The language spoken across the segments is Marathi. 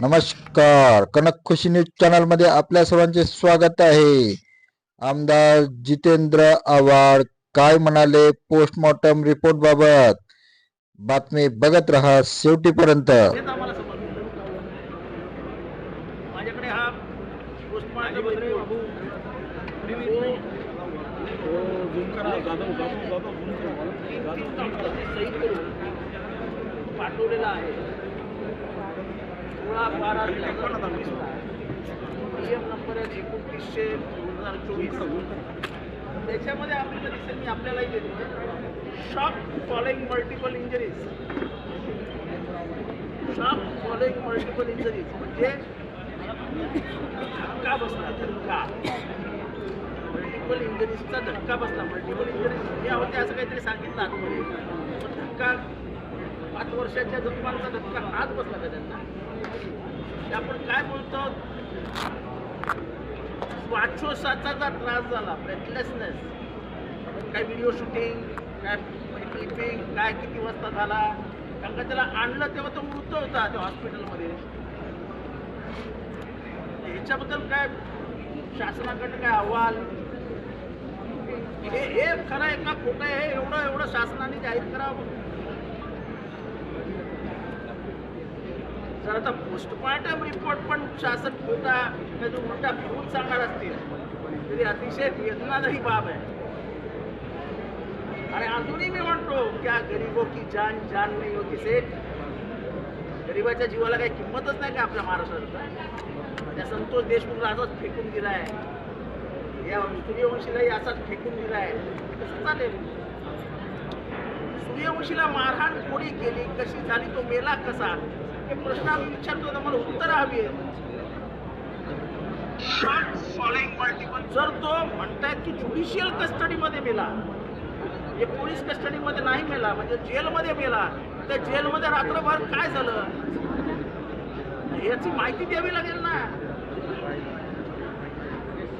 नमस्कार. कनक खुशी न्यूज चॅनलमध्ये आपल्या सर्वांचे स्वागत आहे. आमदार जितेंद्र आव्हाड काय म्हणाले पोस्टमॉर्टम रिपोर्ट बाबत? बातमी बघत रहा शेवटीपर्यंत. माझ्याकडे हा सही करून पाठवलेला आहे. सोळा बारा एम नंबर आहे एकोणतीसशे दोन हजार चोवीस. त्याच्यामध्ये आपल्याला दिसेल मी आपल्यालाही देतो shock following multiple injuries shock following multiple injuries म्हणजे धक्का बसला धक्का. मल्टिपल इंजरीजचा धक्का बसला. मल्टिपल इंजरीज हे होते असं काहीतरी सांगितलं आतमध्ये. धक्का पाच वर्षाच्या जखमांचा धक्का हात बसला का त्यांना? आपण काय बोलतो? श्वासोश्वासाचा त्रास झाला ब्रेथलेसनेस काय व्हिडिओ शूटिंग काय क्लिपिंग काय किती वाजता झाला? कारण का त्याला आणलं तेव्हा तो मृत होता त्या हॉस्पिटलमध्ये ह्याच्याबद्दल काय शासनाकडे काय अहवाल? हे हे खरं आहे का खोटं आहे? हे एवढं एवढं शासनाने जाहीर करावं. जर आता पोस्टमॉर्टम रिपोर्ट पण शासन खोटा काय जो उलटा फिरून सांगणार असतील. तरी अतिशय वेदनादायी बाब आहे. आणि अजूनही मी म्हणतो क्या गरीबो की जान जान नाही होती सेठ गरीबाच्या जीवाला काही किंमतच नाही का आपल्या महाराष्ट्रात? त्या संतोष देशमुख असाच फेकून दिलाय. या सूर्यवंशीलाही असाच फेकून दिलाय. कसं चालेल? सूर्यवंशीला मारहाण कोणी केली? कशी झाली? तो मेला कसा? हे प्रश्न आम्ही विचारतो तर मला उत्तर हवी जर तो म्हणतायत की ज्युडिशियल कस्टडीमध्ये मेला हे पोलीस कस्टडीमध्ये नाही मेला म्हणजे जेलमध्ये मेला त्या जेलमध्ये रात्रभर काय झालं? याची माहिती द्यावी लागेल ना.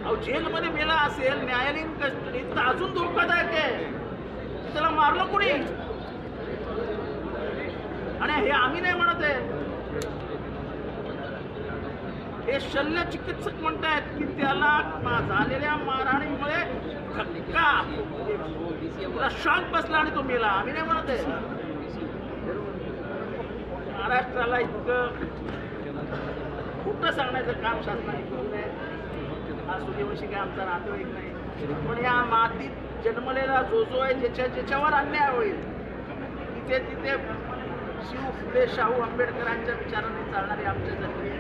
अहो जेलमध्ये मेला असेल न्यायालयीन कस्टडीत तर अजून धोकादायक आहे. त्याला मारलं कोणी? आणि हे आम्ही नाही म्हणत आहे. हे शल्य चिकित्सक म्हणतायत की त्याला मा- झालेल्या मारहाणीमुळे धक्का. त्याला शॉक बसला आणि तो मेला. आम्ही नाही म्हणत आहे. महाराष्ट्राला इतकं खोटं सांगण्याचं काम शासनाने करू नये हा सूर्यवंशी काय आमचा नातेवाईक नाही. पण या मातीत जन्मलेला जो जो आहे ज्याच्या ज्याच्यावर अन्याय होईल तिथे तिथे शिव फुले शाहू आंबेडकरांच्या विचाराने चालणारे आमचे सगळे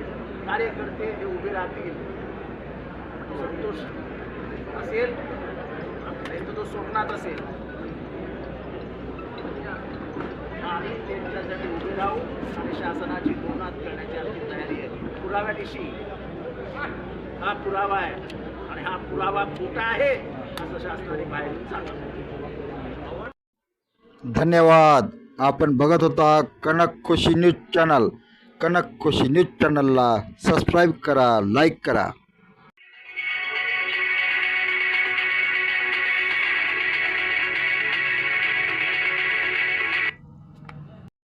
कार्यकर्ते हे उभे राहतील. संतोष असेल नाही तर तो सोमनाथ असेल. आम्ही त्यांच्यासाठी उभे राहू आणि शासनाची दोनात करण्याची आमची तयारी आहे. पुराव्यादिवशी हा पुरावा आहे. आणि हा पुरावा खोटा आहे असं शासनाने बाहेरून सांगा धन्यवाद. आपण बघत होता Kanak Khushi news channel. Kanak Khushi news चॅनलला सबस्क्राईब करा लाईक करा